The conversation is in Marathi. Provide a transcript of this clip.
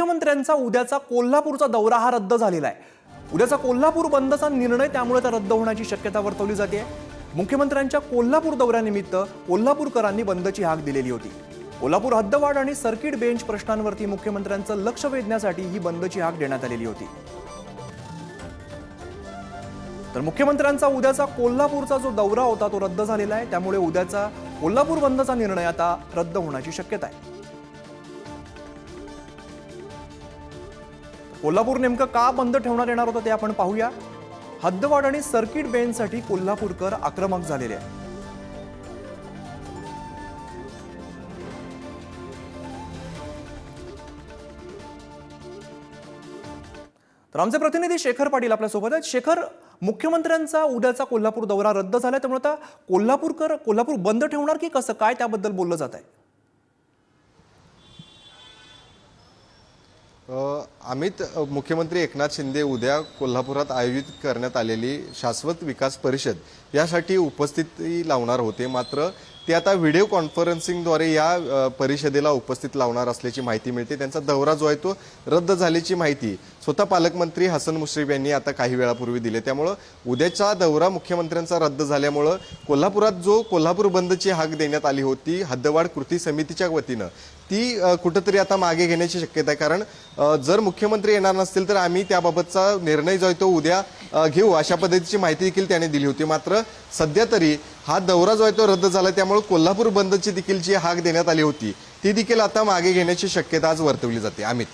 मुख्यमंत्र्यांचा उद्याचा कोल्हापूरचा दौरा हा रद्द झालेला आहे. उद्याचा कोल्हापूर बंदचा निर्णय त्यामुळे त्या रद्द होण्याची शक्यता वर्तवली जाते. मुख्यमंत्र्यांच्या कोल्हापूर दौऱ्यानिमित्त कोल्हापूरकरांनी बंदची हाक दिलेली होती. कोल्हापूर हद्दवाढ आणि सर्किट बेंच प्रश्नांवरती मुख्यमंत्र्यांचं लक्ष वेधण्यासाठी ही बंदची हाक देण्यात आलेली होती. तर मुख्यमंत्र्यांचा उद्याचा कोल्हापूरचा जो दौरा होता तो रद्द झालेला आहे. त्यामुळे उद्याचा कोल्हापूर बंदचा निर्णय आता रद्द होण्याची शक्यता आहे. कोल्हापूर नेमकं का बंद ठेवण्यात येणार होतं ते आपण पाहूया. हद्दवाढ आणि सर्किट बेंचसाठी कोल्हापूरकर आक्रमक झालेले आहे तर आमचे प्रतिनिधी शेखर पाटील आपल्यासोबत आहेत. शेखर मुख्यमंत्र्यांचा उद्याचा कोल्हापूर दौरा रद्द झालाय त्यामुळे आता कोल्हापूरकर कोल्हापूर बंद ठेवणार की कसं? काय त्याबद्दल बोललं जात आहे अमित मुख्यमंत्री एकनाथ शिंदे उद्या कोल्हापुरात आयोजित करण्यात आलेली शाश्वत विकास परिषद यासाठी उपस्थिती लावणार होते. मात्र ते आता व्हिडिओ कॉन्फरन्सिंगद्वारे या परिषदेला उपस्थित लावणार असल्याची माहिती मिळते. त्यांचा दौरा जो आहे तो रद्द झाल्याची माहिती स्वतः पालकमंत्री हसन मुश्रीफ यांनी आता काही वेळापूर्वी दिले. त्यामुळं उद्याचा दौरा मुख्यमंत्र्यांचा रद्द झाल्यामुळं कोल्हापुरात जो कोल्हापूर बंदची हाक देण्यात आली होती हद्दवाढ कृती समितीच्या वतीनं ती कुठंतरी आता मागे घेण्याची शक्यता आहे. कारण जर मुख्यमंत्री येणार नसतील तर आम्ही त्याबाबतचा निर्णय जो आहे तो उद्या घेऊ अशा पद्धतीची माहिती देखील त्याने दिली होती. मात्र सध्या तरी हा दौरा जो आहे तो रद्द झाला त्यामुळे कोल्हापूर बंदची देखील जी हाक देण्यात आली होती ती देखील आता मागे घेण्याची शक्यता आज वर्तवली जाते. अमित.